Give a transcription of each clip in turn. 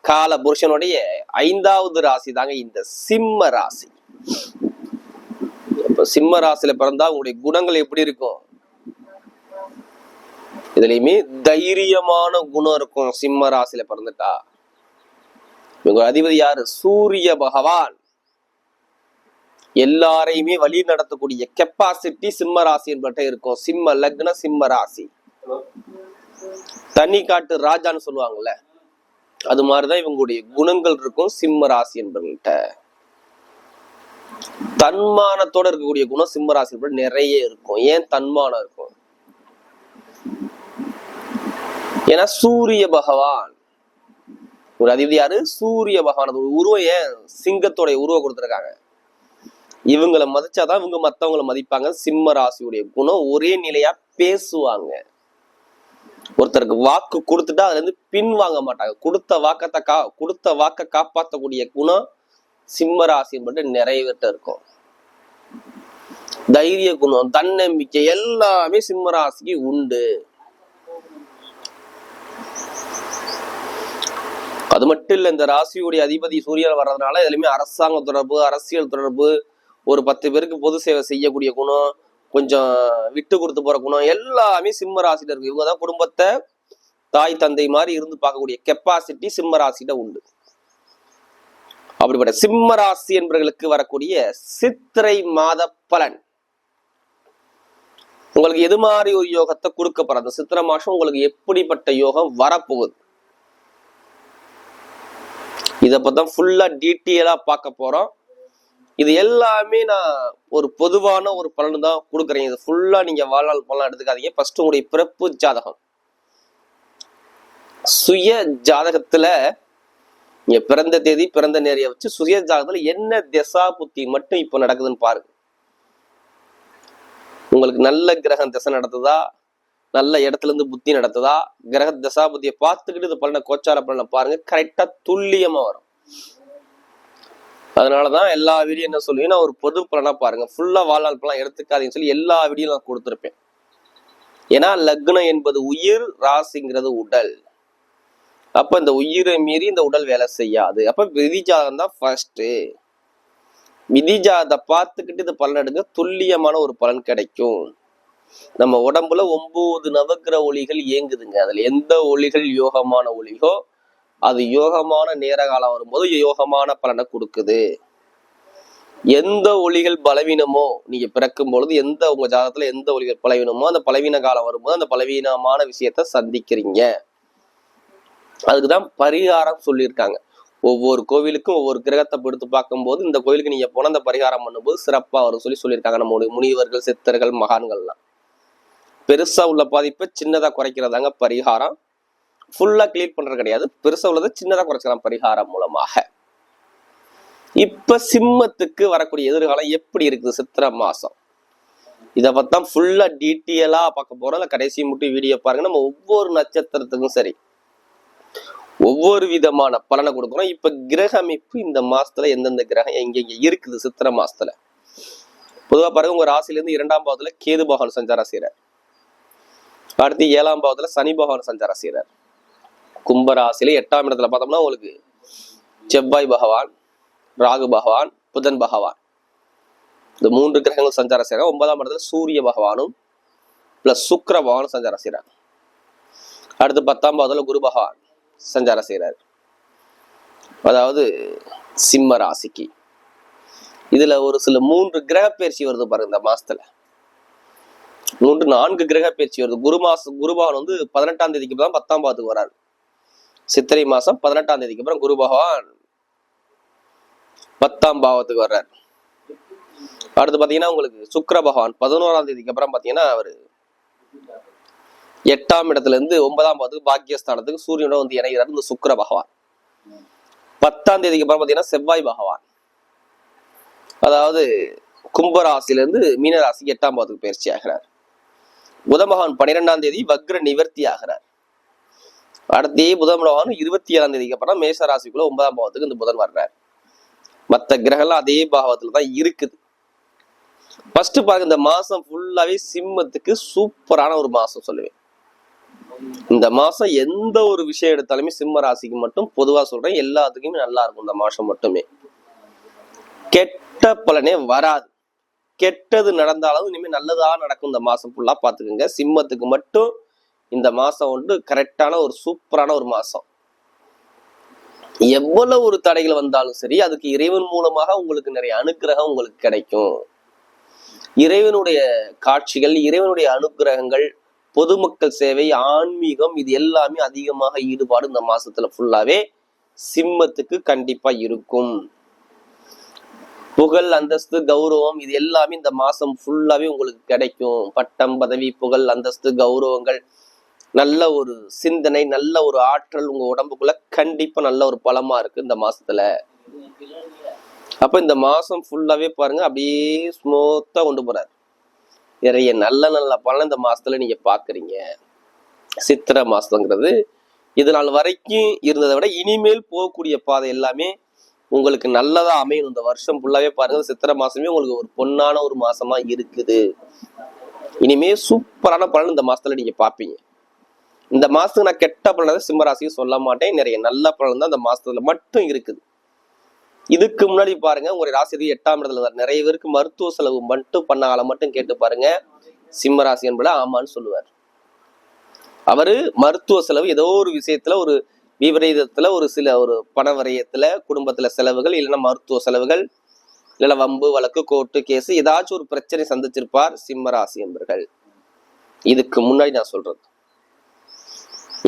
கால புருஷனுடைய ஐந்தாவது ராசி தாங்க இந்த சிம்ம ராசி. இப்ப சிம்ம ராசியில பிறந்தா உங்களுடைய குணங்கள் எப்படி இருக்கும்? இதுலயுமே தைரியமான குணம் இருக்கும் சிம்ம ராசியில பிறந்துட்டா. இவங்க அதிபதி யாரு? சூரிய பகவான். எல்லாரையுமே வழி நடத்தக்கூடிய கெப்பாசிட்டி சிம்ம ராசி என்பட்ட இருக்கும். சிம்ம லக்ன சிம்ம ராசி. தனி காட்டு ராஜான்னு சொல்லுவாங்கல்ல. அது மாதிரிதான் இவங்களுடைய குணங்கள் இருக்கும். சிம்ம ராசி என்பவர்கள்ட்ட. தன்மானத்தோட இருக்கக்கூடிய குணம் சிம்ம ராசி என்பது நிறைய இருக்கும். ஏன் தன்மானம் இருக்கும்? ஏன்னா சூரிய பகவான் ஒரு அதிபதி யாரு? சூரிய பகவான். உருவம் ஏன் சிங்கத்தோடைய உருவம் கொடுத்துருக்காங்க? இவங்களை மதிச்சாதான் இவங்க மத்தவங்களை மதிப்பாங்க. சிம்ம ராசியுடைய குணம் ஒரே நிலையா பேசுவாங்க. ஒருத்தருக்கு வாக்கு கொடுத்துட்டா அதுல இருந்து பின் வாங்க மாட்டாங்க. கொடுத்த வாக்கத்தை கா கொடுத்த வாக்க காப்பாற்றக்கூடிய குணம் சிம்ம ராசி மட்டும் நிறைவேற்ற இருக்கும். தைரிய குணம் தன்னம்பிக்கை எல்லாமே சிம்ம ராசிக்கு உண்டு. அது மட்டும் இல்ல இந்த ராசியுடைய அதிபதி சூரியன் வர்றதுனால எதுலையுமே அரசாங்க தொடர்பு அரசியல் தொடர்பு ஒரு பத்து பேருக்கு பொது சேவை செய்யக்கூடிய குணம் கொஞ்சம் விட்டு கொடுத்து போற குணம் எல்லாமே சிம்ம ராசியில இருக்கு. இவங்க தான் குடும்பத்தை தாய் தந்தை மாதிரி இருந்து பார்க்கக்கூடிய கெப்பாசிட்டி சிம்ம ராசியில உண்டு. அப்படிப்பட்ட சிம்ம ராசி என்பவர்களுக்கு வரக்கூடிய சித்திரை மாத பலன். உங்களுக்கு எது மாதிரி ஒரு யோகத்தை கொடுக்க போற அந்த சித்திரை மாசம் உங்களுக்கு எப்படிப்பட்ட யோகம் வரப்போகுது? இதை பத்தி ஃபுல்லா டீட்டெயிலா பார்க்க போறோம். இது எல்லாமே நான் ஒரு பொதுவான ஒரு பலன் தான் கொடுக்குறேன். இது ஃபுல்லா நீங்க வாழ்நாள் பலன் எடுத்துக்காதீங்க. ஃபர்ஸ்ட் உங்களுடைய பிறப்பு ஜாதகம். சுய ஜாதகத்துல நீங்க பிறந்த தேதி பிறந்த நேரைய வச்சு சுய ஜாதகத்துல என்ன திசா புத்தி மட்டும் இப்போ நடக்குதுன்னு பாருங்க. உங்களுக்கு நல்ல கிரகம் திசை நடத்துதா? நல்ல இடத்துல இருந்து புத்தி நடத்துதா? கிரக திசா புத்தியை பார்த்துக்கிட்டு இது பலனை கோச்சார பலனை பாருங்க. கரெக்டா துல்லியமா வரும். அதனாலதான் எல்லா வீடியோ என்ன சொல்லுவேன் நான் ஒரு பொது பலனா பாருங்க. ஃபுல்லா வாழ்நாள் பலன் எடுத்துக்காதீங்கன்னு சொல்லி எல்லா வீடியும் நான் கொடுத்துருப்பேன். ஏன்னா லக்னம் என்பது உயிர் ராசிங்கிறது உடல். அப்ப இந்த உயிரை மீறி இந்த உடல் வேலை செய்யாது. அப்ப விதிஜாதகம் தான் ஃபர்ஸ்ட் விதிஜாதத்தை பார்த்துக்கிட்டு இது பலன் எடுங்க. துல்லியமான ஒரு பலன் கிடைக்கும். நம்ம உடம்புல ஒன்பது நவக்கிர ஒளிகள் இயங்குதுங்க. அதுல எந்த ஒளிகள் யோகமான ஒளிகோ அது யோகமான நேர காலம் வரும்போது யோகமான பலனை கொடுக்குது. எந்த ஒளிகள் பலவீனமோ நீங்க பிறக்கும் பொழுது எந்த உங்க ஜாதகத்துல எந்த ஒளிகள் பலவீனமோ அந்த பலவீன காலம் வரும்போது அந்த பலவீனமான விஷயத்த சந்திக்கிறீங்க. அதுக்குதான் பரிகாரம் சொல்லியிருக்காங்க. ஒவ்வொரு கோவிலுக்கும் ஒவ்வொரு கிரகத்தை எடுத்து பார்க்கும்போது இந்த கோவிலுக்கு நீங்க போன அந்த பரிகாரம் பண்ணும்போது சிறப்பா வரும் சொல்லி சொல்லியிருக்காங்க. நம்மளுடைய முனிவர்கள் சித்தர்கள் மகான்கள்லாம். பெருசா உள்ள பாதிப்பை சின்னதா குறைக்கிறதாங்க பரிகாரம். ஃபுல்லா கிளியர் பண்றது கிடையாது. பெருசா உள்ளது சின்னதாக குறைச்சிக்கலாம் பரிகாரம் மூலமாக. இப்ப சிம்மத்துக்கு வரக்கூடிய எதிர்காலம் எப்படி இருக்குது? சித்திரை மாசம். இதை பார்த்தா ஃபுல்லா டீட்டெயிலா பார்க்க போறோம். இல்ல கடைசி மட்டும் வீடியோ பாருங்க. நம்ம ஒவ்வொரு நட்சத்திரத்துக்கும் சரி. ஒவ்வொரு விதமான பலனை கொடுக்குறோம். இப்ப கிரக அமைப்பு இந்த மாசத்துல எந்தெந்த கிரகம் எங்க இருக்குது சித்திரை மாசத்துல? பொதுவா பாருங்க உங்க ராசிலேருந்து இரண்டாம் பாவத்துல கேது பகவான் சஞ்சாரம் செய்கிறார் அடுத்து ஏழாம் பாவத்துல சனி பகவான் சஞ்சாரம் செய்கிறார் கும்பராசில எட்டாம் இடத்துல பார்த்தோம்னா உங்களுக்கு செவ்வாய் பகவான் ராகு பகவான் புதன் பகவான். இந்த மூன்று கிரகங்கள் சஞ்சாரம் செய்யறாங்க. ஒன்பதாம் இடத்துல சூரிய பகவானும் பிளஸ் சுக்கர பகவானும் சஞ்சாரம் செய்யறாங்க. அடுத்து பத்தாம் பாவத்துல குரு பகவான் சஞ்சாரம் செய்கிறார் அதாவது சிம்ம ராசிக்கு. இதுல ஒரு சில மூன்று கிரக பயிற்சி வருது பாருங்க இந்த மாசத்துல. மூன்று நான்கு கிரக பயிற்சி வருது. குரு மாசம் குரு பகவான் வந்து பதினெட்டாம் தேதிக்கு தான் பத்தாம் பாவத்துக்கு வராரு. சித்திரை மாசம் பதினெட்டாம் தேதிக்கு அப்புறம் குரு பகவான் பத்தாம் பாவத்துக்கு வர்றார். அடுத்து பாத்தீங்கன்னா உங்களுக்கு சுக்கர பகவான் பதினோராம் தேதிக்கு அப்புறம் பாத்தீங்கன்னா அவரு எட்டாம் இடத்துல இருந்து ஒன்பதாம் பாவத்துக்கு பாக்கியஸ்தானத்துக்கு சூரியனோட வந்து இணைகிறார் இந்த சுக்கர பகவான். பத்தாம் தேதிக்கு அப்புறம் பாத்தீங்கன்னா செவ்வாய் பகவான். அதாவது கும்பராசிலிருந்து மீனராசிக்கு எட்டாம் பாவத்துக்கு பயிற்சி ஆகிறார். புத பகவான் பன்னிரெண்டாம் தேதி வக்ர நிவர்த்தி ஆகிறார். அடுத்து புதன் பகவான் இருபத்தி ஏழாம் தேதிக்கு அப்புறம் மேச ராசிக்குள்ள ஒன்பதாம் பாவத்துக்கு இந்த புதன் வர்றார். மற்ற கிரகம்லாம் அதே பாவத்துல தான் இருக்குது. ஃபர்ஸ்ட் பாருங்க இந்த மாசம் ஃபுல்லாவே சிம்மத்துக்கு சூப்பரான ஒரு மாசம் சொல்லுவேன். இந்த மாசம் எந்த ஒரு விஷயம் எடுத்தாலுமே சிம்ம ராசிக்கு மட்டும் பொதுவா சொல்றேன் எல்லாத்துக்குமே நல்லா இருக்கும் இந்த மாசம் மட்டுமே. கெட்ட பலனே வராது. கெட்டது நடந்தாலும் இனிமேல் நல்லதா நடக்கும் இந்த மாசம் ஃபுல்லா பாத்துக்கோங்க சிம்மத்துக்கு மட்டும் இந்த மாசம் வந்து கரெக்டான ஒரு சூப்பரான ஒரு மாசம். எவ்வளவு ஒரு தடைகள் வந்தாலும் சரி அதுக்கு இறைவன் மூலமாக உங்களுக்கு நிறைய அனுகிரகம் உங்களுக்கு கிடைக்கும். இறைவனுடைய காட்சிகள் இறைவனுடைய அனுக்கிரகங்கள் பொதுமக்கள் சேவை ஆன்மீகம் இது எல்லாமே அதிகமாக ஈடுபாடு இந்த மாசத்துல ஃபுல்லாவே சிம்மத்துக்கு கண்டிப்பா இருக்கும். புகழ் அந்தஸ்து கௌரவம் இது எல்லாமே இந்த மாசம் ஃபுல்லாவே உங்களுக்கு கிடைக்கும். பட்டம் பதவி புகழ் அந்தஸ்து கௌரவங்கள் நல்ல ஒரு சிந்தனை நல்ல ஒரு ஆற்றல் உங்க உடம்புக்குள்ள கண்டிப்பா நல்ல ஒரு பலமா இருக்கு இந்த மாசத்துல. அப்ப இந்த மாசம் ஃபுல்லாவே பாருங்க அப்படியே ஸ்மூத்தா கொண்டு போறாரு. நிறைய நல்ல நல்ல பலன் இந்த மாசத்துல நீங்க பாக்குறீங்க. சித்திரை மாசங்கிறது இது நாள் வரைக்கும் இருந்ததை விட இனிமேல் போகக்கூடிய பாதை எல்லாமே உங்களுக்கு நல்லதா அமையும் இந்த வருஷம் ஃபுல்லாவே பாருங்க சித்திரை மாசமே உங்களுக்கு ஒரு பொன்னான ஒரு மாசமா இருக்குது. இனிமே சூப்பரான பலன் இந்த மாசத்துல நீங்க பாப்பீங்க இந்த மாசத்துக்கு நான் கெட்ட பலனை சிம்மராசியும் சொல்ல மாட்டேன். நிறைய நல்ல பலன் தான் இந்த மாசத்துல மட்டும் இருக்குது. இதுக்கு முன்னாடி பாருங்க ஒரு ராசி எட்டாம் இடத்துல தான் நிறைய பேருக்கு மருத்துவ செலவு மட்டும் பண்ணால மட்டும் கேட்டு பாருங்க. சிம்ம ராசி ஆமான்னு சொல்லுவார். அவரு மருத்துவ செலவு ஏதோ ஒரு விஷயத்துல ஒரு விபரீதத்துல ஒரு சில ஒரு பண வரையத்துல குடும்பத்துல செலவுகள் இல்லைன்னா மருத்துவ செலவுகள் இல்லைன்னா வம்பு வழக்கு கோர்ட்டு கேஸ் ஏதாச்சும் ஒரு பிரச்சனை சந்திச்சிருப்பார் சிம்ம ராசி என்பர்கள். இதுக்கு முன்னாடி நான் சொல்றது.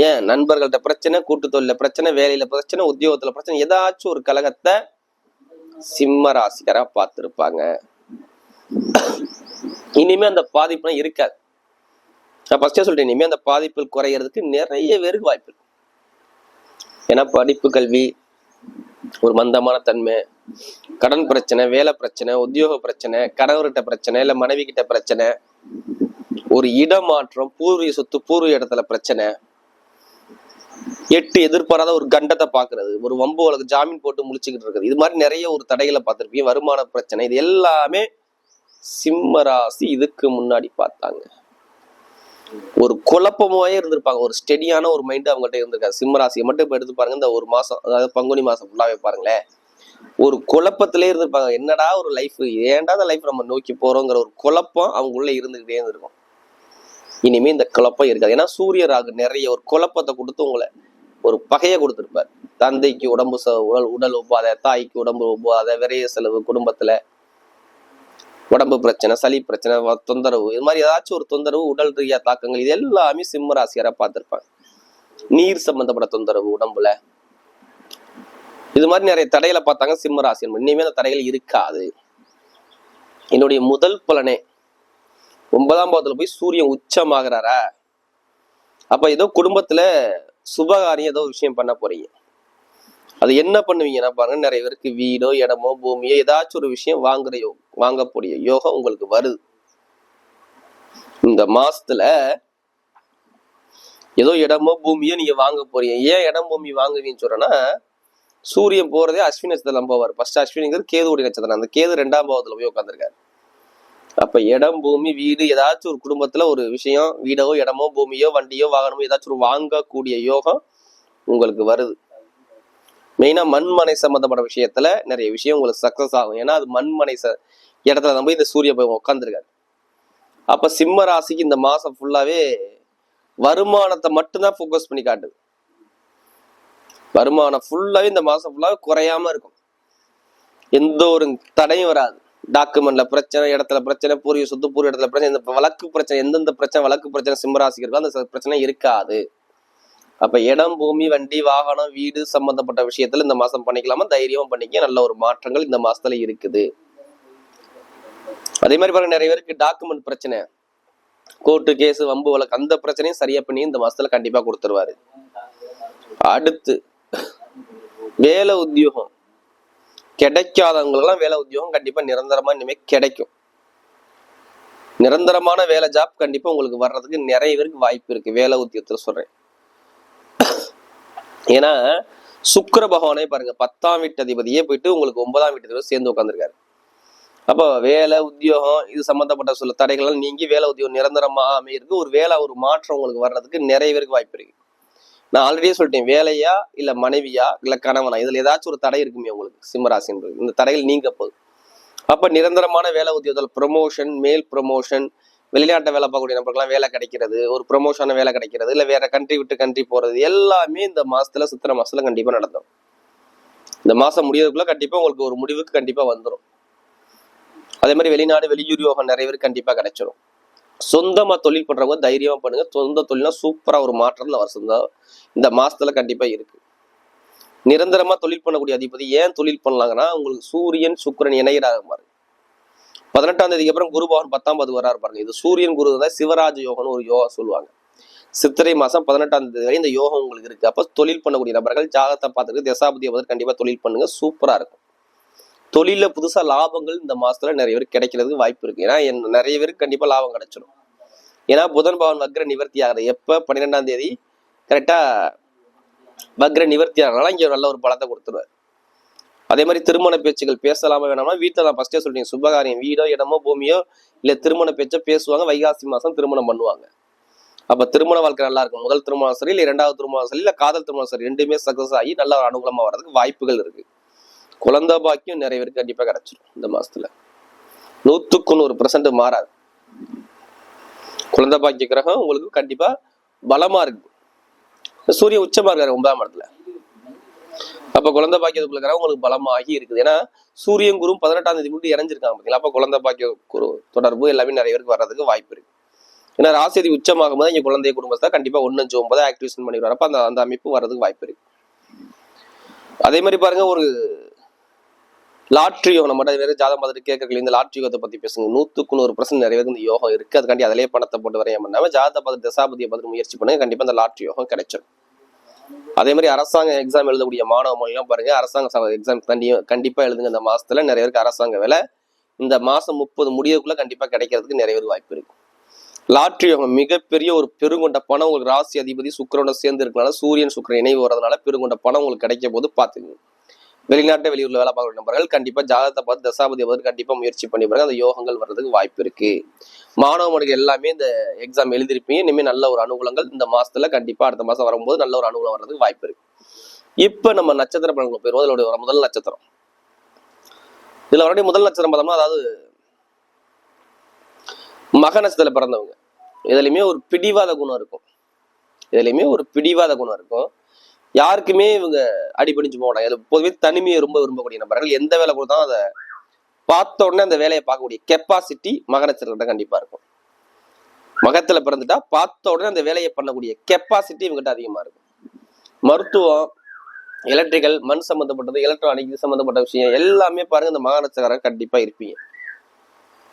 ஏன் நண்பர்கள்ட்ட பிரச்சனை கூட்டு தொழில பிரச்சனை வேலையில பிரச்சனை உத்தியோகத்துல பிரச்சனை ஏதாச்சும் ஒரு கழகத்தை சிம்ம ராசிக்காரா பார்த்திருப்பாங்க. இனிமே அந்த பாதிப்புலாம் இருக்காது. நான் ஃபர்ஸ்டே சொல்லிட்டேன் இனிமே அந்த பாதிப்பு குறையறதுக்கு நிறைய பேருக்கு வாய்ப்பு இருக்கு. ஏன்னா படிப்பு கல்வி ஒரு மந்தமான தன்மை கடன் பிரச்சனை வேலை பிரச்சனை உத்தியோக பிரச்சனை கணவர்கிட்ட பிரச்சனை இல்ல மனைவி கிட்ட பிரச்சனை ஒரு இடமாற்றம் பூர்வீக சொத்து பூர்வீக இடத்துல பிரச்சனை எட்டு எதிர்பாராத ஒரு கண்டத்தை பாக்குறது ஒரு வம்பு வழக்கு ஜாமீன் போட்டு முழிச்சுக்கிட்டு இருக்குது இது மாதிரி நிறைய ஒரு தடைகளை பார்த்துருப்பீங்க. வருமான பிரச்சனை இது எல்லாமே சிம்ம ராசி இதுக்கு முன்னாடி பார்த்தாங்க. ஒரு குழப்பமாவே இருந்திருப்பாங்க. ஒரு ஸ்டெடியான ஒரு மைண்ட் அவங்கள்ட்ட இருந்திருக்காது. சிம்ம ராசியை மட்டும் இப்ப எடுத்து பாருங்க. இந்த ஒரு மாசம் அதாவது பங்குனி மாசம் ஃபுல்லாவே பாருங்களேன். ஒரு குழப்பத்திலே இருந்திருப்பாங்க. என்னடா ஒரு லைஃப் ஏன்டா அந்த லைஃப் நம்ம நோக்கி போறோங்கிற ஒரு குழப்பம் அவங்களுள்ள இருந்துகிட்டே இருந்திருக்கும். இனிமே இந்த குழப்பம் இருக்காது. ஏன்னா சூரிய ராகு நிறைய ஒரு குழப்பத்தை கொடுத்து உங்களை ஒரு பகையை கொடுத்துருப்பார். தந்தைக்கு உடம்பு ச- உடல் உடல் ஒவ்வாத தாய்க்கு உடம்பு ஒவ்வாத விரைய செலவு குடும்பத்துல உடம்பு பிரச்சனை சளி பிரச்சனை தொந்தரவு இது மாதிரி ஏதாச்சும் ஒரு தொந்தரவு உடல் ரீதியா தாக்கங்கள் இது எல்லாமே சிம்ம ராசியாரா பார்த்திருப்பாங்க. நீர் சம்பந்தப்பட்ட தொந்தரவு உடம்புல. இது மாதிரி நிறைய தடையில பார்த்தாங்க சிம்ம ராசி இனிமே அந்த தடைகள் இருக்காது. என்னுடைய முதல் பலனே ஒன்பதாம் பாவத்துல போய் சூரியன் உச்சமாகறாரா? அப்ப ஏதோ குடும்பத்துல சுபகாரியம் ஏதோ விஷயம் பண்ண போறீங்க. அது என்ன பண்ணுவீங்கன்னா பாருங்க நிறைய பேருக்கு வீடோ இடமோ பூமியோ ஏதாச்சும் ஒரு விஷயம் வாங்குற யோ வாங்கக்கூடிய யோகம் உங்களுக்கு வருது. இந்த மாசத்துல ஏதோ இடமோ பூமியோ நீங்க வாங்க போறீங்க. ஏன் இடம் பூமி வாங்குவீங்கன்னு சொல்றேன்னா சூரியன் போறதே அஸ்வினி நட்சத்திரம் போவார். ஃபர்ஸ்ட் அஸ்வினிங்கிறது கேதுவுடைய நட்சத்திரம். அந்த கேது ரெண்டாம் பாவத்துல போய் உட்காந்துருக்காரு அப்ப இடம் பூமி வீடு ஏதாச்சும் ஒரு குடும்பத்துல ஒரு விஷயம் வீடோ இடமோ பூமியோ வண்டியோ வாகனமோ ஏதாச்சும் ஒரு வாங்கக்கூடிய யோகம் உங்களுக்கு வருது. மெயினா மண்மனை சம்பந்தப்பட்ட விஷயத்துல நிறைய விஷயம் உங்களுக்கு சக்சஸ் ஆகும். ஏன்னா அது மண்மனை ச இடத்துல தான் போய் இந்த சூரிய போய் உட்காந்துருக்காரு அப்ப சிம்ம ராசிக்கு இந்த மாசம் ஃபுல்லாவே வருமானத்தை மட்டும்தான் ஃபோக்கஸ் பண்ணி காட்டுது. வருமானம் ஃபுல்லாவே இந்த மாசம் ஃபுல்லாவே குறையாம இருக்கும். எந்த ஒரு தடையும் வராது. டாக்குமெண்ட்ல பிரச்சனை இடத்துல பிரச்சனை பூர்வீக சொத்து பூர்வ இடத்துல பிரச்சனை இந்த வழக்கு பிரச்சனை எந்தெந்த பிரச்சனை வழக்கு பிரச்சனை சிம்மராசிக்கு இருக்கோ அந்த பிரச்சனை இருக்காது. அப்ப இடம் பூமி வண்டி வாகனம் வீடு சம்பந்தப்பட்ட விஷயத்துல இந்த மாசம் பண்ணிக்கலாமா? தைரியமா பண்ணிக்க நல்ல ஒரு மாற்றங்கள் இந்த மாசத்துல இருக்குது. அதே மாதிரி பாருங்க நிறைய பேருக்கு டாக்குமெண்ட் பிரச்சனை. கோர்ட்டு கேஸ் வம்பு வழக்கு அந்த பிரச்சனையும் சரியா பண்ணி இந்த மாசத்துல கண்டிப்பா கொடுத்துருவாரு. அடுத்து வேலை உத்தியோகம். கிடைக்காதவங்களுக்கெல்லாம் வேலை உத்தியோகம் கண்டிப்பாக நிரந்தரமாக இனிமேல் கிடைக்கும். நிரந்தரமான வேலை ஜாப் கண்டிப்பாக உங்களுக்கு வர்றதுக்கு நிறைய பேருக்கு வாய்ப்பு இருக்கு. வேலை உத்தியோகத்துல சொல்றேன். ஏன்னா சுக்கர பகவானே பாருங்க பத்தாம் வீட்டு அதிபதியே போயிட்டு உங்களுக்கு ஒன்பதாம் வீட்டு அதிபதி சேர்ந்து உட்காந்துருக்காரு அப்போ வேலை உத்தியோகம் இது சம்மந்தப்பட்ட சில தடைகள் நீங்கி வேலை உத்தியோகம் நிரந்தரமாக அமையிருக்கு ஒரு வேலை ஒரு மாற்றம் உங்களுக்கு வர்றதுக்கு நிறைய பேருக்கு வாய்ப்பு இருக்குது நான் ஆல்ரெடியே சொல்லிட்டேன் வேலையா இல்ல மனைவியா இல்ல கணவனா? இதுல ஏதாச்சும் ஒரு தடை இருக்குமே உங்களுக்கு சிம்மராசின்றது இந்த தடைகள் நீங்க போகுது அப்ப நிரந்தரமான வேலை உத்தியோகத்தில் ப்ரொமோஷன் மேல் ப்ரொமோஷன் வெளிநாட்டை வேலை பார்க்கக்கூடிய நபருக்கெல்லாம் வேலை கிடைக்கிறது ஒரு ப்ரொமோஷனான வேலை கிடைக்கிறது இல்ல வேற கண்ட்ரி விட்டு கண்ட்ரி போறது எல்லாமே இந்த மாசத்துல சித்திரை மாசத்துல கண்டிப்பா நடந்துடும் இந்த மாசம் முடியறதுக்குள்ள கண்டிப்பா உங்களுக்கு ஒரு முடிவுக்கு கண்டிப்பா வந்துடும் அதே மாதிரி வெளிநாடு வெளியூர் யோகம் நிறைய பேர் கண்டிப்பா கிடைச்சிடும் சொந்தமாக தொழில் பண்ணுறவங்க தைரியமாக பண்ணுங்கள் சொந்த தொழில்னா சூப்பராக ஒரு மாற்றம் இந்த வருஷம் தான். இந்த மாதத்தில் கண்டிப்பாக இருக்குது நிரந்தரமாக தொழில் பண்ணக்கூடிய அதிபதி ஏன் தொழில் பண்ணலாங்கன்னா உங்களுக்கு சூரியன் சுக்கிரன் இணையராக பாருங்க. பதினெட்டாம் தேதிக்கு அப்புறம் குரு பகவான் பத்தாம் பது வராரு பாருங்க. இது சூரியன் குரு தான் சிவராஜ யோகம்னு ஒரு யோகா சொல்லுவாங்க. சித்திரை மாதம் பதினெட்டாம் தேதி வரை இந்த யோகம் உங்களுக்கு இருக்குது அப்போ தொழில் பண்ணக்கூடிய நபர்கள் ஜாகத்தை பார்த்துட்டு தசாபதி கண்டிப்பாக தொழில் பண்ணுங்க. சூப்பராக இருக்கும். தொழில புதுசா லாபங்கள் இந்த மாசத்துல நிறைய பேர் கிடைக்கிறதுக்கு வாய்ப்பு இருக்கு. ஏன்னா என் நிறைய பேருக்கு கண்டிப்பா லாபம் கிடைச்சிடும் ஏன்னா புதன் பவன் வக்ர நிவர்த்தி ஆகுது எப்ப? பன்னிரெண்டாம் தேதி. கரெக்டா வக்ர நிவர்த்தி ஆகிறனால இங்க நல்ல ஒரு பலத்தை கொடுத்துருவார். அதே மாதிரி திருமண பேச்சுகள் பேசலாமா வேணாமா? வீட்டில் நான் ஃபர்ஸ்டே சொல்லிட்டேன் சுபகாரியம் வீடோ இடமோ பூமியோ இல்லை திருமண பேச்சோ பேசுவாங்க. வைகாசி மாதம் திருமணம் பண்ணுவாங்க. அப்போ திருமண வாழ்க்கை நல்லா இருக்கும். முதல் திருமணம் சரி இல்லை இரண்டாவது திருமணம் சரி இல்லை காதல் திருமணம் சரி ரெண்டுமே சக்ஸஸ் ஆகி நல்ல ஒரு அனுகூலமாக வர்றதுக்கு வாய்ப்புகள் இருக்கு. குழந்த பாக்கியம் நிறைய பேருக்கு கண்டிப்பா கிடைச்சிடும் இந்த மாசத்துல. நூத்துக்கு நூறு பர்சன்ட் மாறாது. குழந்த பாக்கிய கிரகம் உங்களுக்கு கண்டிப்பா பலமா இருக்கு. சூரிய உச்சமா இருக்காரு ஒன்பதாம் இடத்துல. அப்ப குழந்தை பாக்கியத்துக்குள்ள கிரகம் உங்களுக்கு பலமாகி இருக்குது. ஏன்னா சூரியன் குரு பதினெட்டாம் தேதி மட்டும் இறஞ்சிருக்காங்க பாத்தீங்களா? அப்ப குழந்தை பாக்கிய குரு தொடர்பு எல்லாமே நிறைய பேருக்கு வர்றதுக்கு வாய்ப்பு இருக்கு. ஏன்னா ராசிதி உச்சமாகும் போது இங்க குழந்தைய குடும்பத்தை கண்டிப்பா ஒன்னு அஞ்சு ஒன்பது ஆக்டிவேஷன் பண்ணி வரப்ப அந்த அந்த அமைப்பு வர்றதுக்கு வாய்ப்பு இருக்கு. அதே மாதிரி பாருங்க ஒரு லாட்ரி யோகம் நம்ம வேறு ஜாதகம் பார்த்துட்டு கேட்கல இந்த லாட்ரி யோகத்தை பத்தி பேசுங்க. நூத்துக்கு நூறு பர்சன்ட் நிறைய பேருக்கு இந்த யோகம் இருக்கு. அதுக்காண்டி அதிலே பணத்தை போட்டு வரைய பண்ணாம ஜாதகத்தை பார்த்து தசாபதியை பார்த்து முயற்சி பண்ணுங்க கண்டிப்பா அந்த லாட்ரி யோகம் கிடைச்சிடும் அதே மாதிரி அரசாங்க எக்ஸாம் எழுதக்கூடிய மாணவ மொழியெல்லாம் பாருங்க. அரசாங்க எக்ஸாம் கண்டிப்பா எழுதுங்க. இந்த மாசத்துல நிறைய பேருக்கு அரசாங்க வேலை. இந்த மாசம் முப்பது முடியக்குள்ள கண்டிப்பா கிடைக்கிறதுக்கு நிறைய பேர் வாய்ப்பு இருக்கும் லாட்ரி யோகம் மிகப்பெரிய ஒரு பெருங்கொண்ட பணம். உங்களுக்கு ராசி அதிபதி சுக்கரோட சேர்ந்து இருக்கனால சூரியன் சுக்கரன் இணைவு வரதுனால பெருங்கொண்ட பணம் உங்களுக்கு கிடைக்கும் போது பாத்துக்கோங்க வெளிநாட்டு வெளியூர்ல வேலை பார்க்குற நபர்கள் கண்டிப்பா ஜாதகத்தை பார்த்து தசாபதி பார்த்து கண்டிப்பா முயற்சி பண்ணி பாருங்க. அந்த யோகங்கள் வர்றதுக்கு வாய்ப்பு இருக்கு. மாணவ மாணவிகள் எல்லாமே இந்த எக்ஸாம் எழுதிருப்பீங்க இனிமேல் நல்ல ஒரு அனுகூலங்கள் இந்த மாசத்துல கண்டிப்பா அடுத்த மாசம் வரும்போது நல்ல ஒரு அனுகூலம் வர்றதுக்கு வாய்ப்பு இருக்கு. இப்ப நம்ம நட்சத்திர பலன்கள் போயிருவோம் அதோட முதல் நட்சத்திரம். இதுல வரக்கூடிய முதல் நட்சத்திரம் பார்த்தோம்னா அதாவது மக நட்சத்திரத்துல பிறந்தவங்க. இதுலயுமே ஒரு பிடிவாத குணம் இருக்கும். இதுலயுமே ஒரு பிடிவாத குணம் இருக்கும். யாருக்குமே இவங்க அடிபணிஞ்சு போக மாட்டாங்க. பொதுவே தனிமையை ரொம்ப விரும்பக்கூடிய நபர்கள். எந்த வேலை கொடுத்தாலும் அதை பார்த்த உடனே அந்த வேலையை பார்க்கக்கூடிய கெப்பாசிட்டி மக தான் கண்டிப்பா இருக்கும். மகத்துல பிறந்துட்டா பார்த்த உடனே அந்த வேலையை பண்ணக்கூடிய கெப்பாசிட்டி இவங்ககிட்ட அதிகமா இருக்கும். மருத்துவம் எலக்ட்ரிக்கல் மண் சம்மந்தப்பட்டது எலக்ட்ரானிக் இது சம்மந்தப்பட்ட விஷயம் எல்லாமே பாருங்க இந்த மக கண்டிப்பா இருப்பீங்க.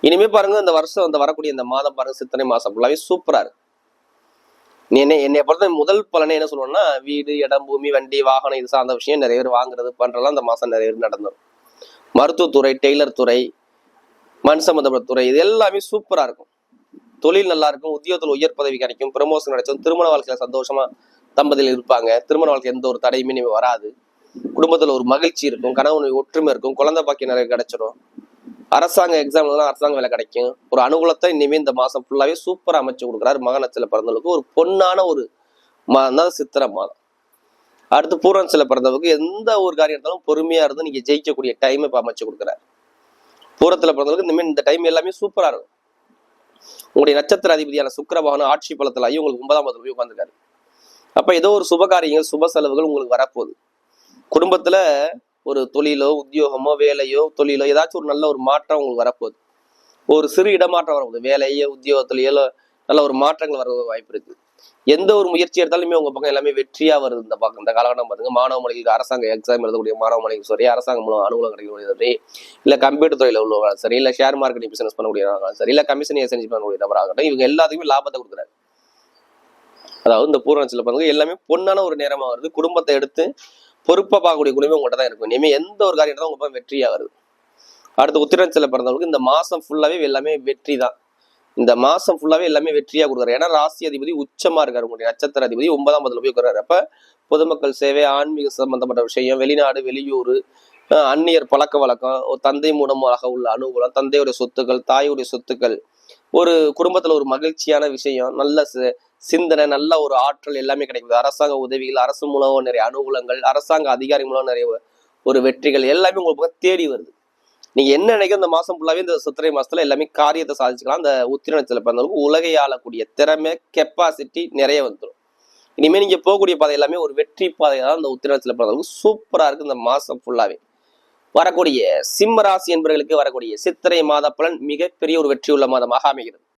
இனிமே பாருங்க இந்த வருஷம் வந்து வரக்கூடிய இந்த மாதம் பாருங்க சித்தனை மாசம் ஃபுல்லாவே சூப்பரா இருக்கு நீ என்ன என்னை பொறுத்த முதல் பலனை என்ன சொல்லுவோம்னா வீடு இடம் பூமி வண்டி வாகனம் இது சார்ந்த விஷயம் நிறைய பேர் வாங்குறது பண்றதெல்லாம் அந்த மாசம் நிறைய பேர் நடந்துடும் மருத்துவத்துறை டெய்லர் துறை மண் சம்பந்தப்பட்ட துறை இது எல்லாமே சூப்பரா இருக்கும். தொழில் நல்லா இருக்கும் உத்தியோகத்தில் உயர் பதவி கிடைக்கும் ப்ரமோஷன் கிடைச்சும் திருமண வாழ்க்கையில சந்தோஷமா தம்பதியில் இருப்பாங்க திருமண வாழ்க்கை எந்த ஒரு தடையுமே இனிமே வராது. குடும்பத்துல ஒரு மகிழ்ச்சி இருக்கும் கணவன் ஒற்றுமை இருக்கும் குழந்தை பாக்கியம் நிறைய கிடைச்சிரும். அரசாங்க எக்ஸாம்லாம் அரசாங்க வேலை கிடைக்கும். ஒரு அனுகூலத்தை இனிமேல் இந்த மாதம் ஃபுல்லாகவே சூப்பராக அமைச்சு கொடுக்குறாரு மகனத்துல பிறந்தவங்களுக்கு ஒரு பொன்னான ஒரு மாதம். தான் சித்திரை மாதம். அடுத்து பூரன்சில பிறந்தவங்களுக்கு எந்த ஒரு காரியம் இருந்தாலும் பொறுமையாக இருந்து நீங்கள் ஜெயிக்கக்கூடிய டைம் இப்போ அமைச்சு கொடுக்குறாரு. பூரத்தில் பிறந்தவங்களுக்கு இனிமேல் இந்த டைம் எல்லாமே சூப்பராக இருக்கும். உங்களுடைய நட்சத்திர அதிபதியான சுக்கிர ஆட்சி பலத்தில் ஆகி உங்களுக்கு ஒன்பதாம் பதவி போய் உட்காந்துருக்காரு அப்போ ஏதோ ஒரு சுப காரியங்கள் சுப செலவுகள் உங்களுக்கு வரப்போகுது. குடும்பத்தில் ஒரு தொழிலோ உத்தியோகமோ வேலையோ தொழிலோ ஏதாச்சும் ஒரு நல்ல ஒரு மாற்றம் உங்களுக்கு வரப்போகுது. ஒரு சிறு இடமாற்றம் வரப்போகுது. வேலையோ உத்தியோகத்திலேயோ நல்ல ஒரு மாற்றங்கள் வர வாய்ப்பு இருக்கு. எந்த ஒரு முயற்சி எடுத்தாலுமே உங்க பக்கம் எல்லாமே வெற்றியா வருது இந்த பக்கம். இந்த காலகட்டம் பாருங்க மாணவ மொழிகளுக்கு அரசாங்க எக்ஸாம் எழுதக்கூடிய மாணவ மொழிகள் சரி அரசாங்கம் மூலம் அலுவலகம் கிடைக்கக்கூடிய சரி இல்ல கம்ப்யூட்டர் துறையில உள்ளவங்களும் சரி இல்ல ஷேர் மார்க்கெட்டிங் பிசினஸ் பண்ணக்கூடிய சரி இல்ல கமிஷன் ஏசன்சி பண்ணக்கூடிய நபராகட்டும் இவங்க எல்லாத்துக்குமே லாபத்தை கொடுக்குறாரு. அதாவது இந்த பூரணத்தில் பாருங்க எல்லாமே பொண்ணான ஒரு நேரமா வருது. குடும்பத்தை எடுத்து பொறுப்பாக பார்க்கக்கூடிய குணமே உங்கள்கிட்ட தான் இருக்கும். இனிமே எந்த ஒரு காரியம் தான் உங்க வெற்றியாக வருது அடுத்து உத்திரச்சில பிறந்தவங்களுக்கு இந்த மாதம் ஃபுல்லாகவே எல்லாமே வெற்றி தான் இந்த மாதம் ஃபுல்லாகவே எல்லாமே வெற்றியாக கொடுக்குறாரு. ஏன்னா ராசி அதிபதி உச்சமாக இருக்காரு உங்களுடைய நட்சத்திர அதிபதி. ஒன்பதாம் பதில் போய் உட்காராரு அப்போ பொதுமக்கள் சேவை ஆன்மீக சம்பந்தப்பட்ட விஷயம் வெளிநாடு வெளியூர் அந்நியர் பழக்க வழக்கம் ஒரு தந்தை மூலமாக உள்ள அனுகூலம் தந்தையுடைய சொத்துக்கள் தாயுடைய சொத்துக்கள் ஒரு குடும்பத்தில் ஒரு மகிழ்ச்சியான விஷயம் நல்ல சிந்தனை நல்ல ஒரு ஆற்றல் எல்லாமே கிடைக்குது. அரசாங்க உதவிகள் அரசு மூலம் நிறைய அனுகூலங்கள் அரசாங்க அதிகாரி மூலம் நிறைய ஒரு வெற்றிகள் எல்லாமே உங்களுக்கு தேடி வருது. நீங்க என்ன நினைக்க இந்த மாசம் ஃபுல்லாவே இந்த சித்திரை மாசத்துல எல்லாமே காரியத்தை சாதிச்சுக்கலாம். அந்த உத்திரணத்துல பிறந்தவங்களுக்கு உலகை ஆளக்கூடிய திறமை கெப்பாசிட்டி நிறைய வந்துடும் இனிமே நீங்க போகக்கூடிய பாதை எல்லாமே ஒரு வெற்றி பாதை தான் இந்த உத்திரணத்துல பிறந்தவங்களுக்கு சூப்பரா இருக்கு இந்த மாசம் ஃபுல்லாவே வரக்கூடிய சிம்ம ராசி என்பவர்களுக்கு வரக்கூடிய சித்திரை மாத பலன் மிகப்பெரிய ஒரு வெற்றி உள்ள மாதமாக அமைகிறது.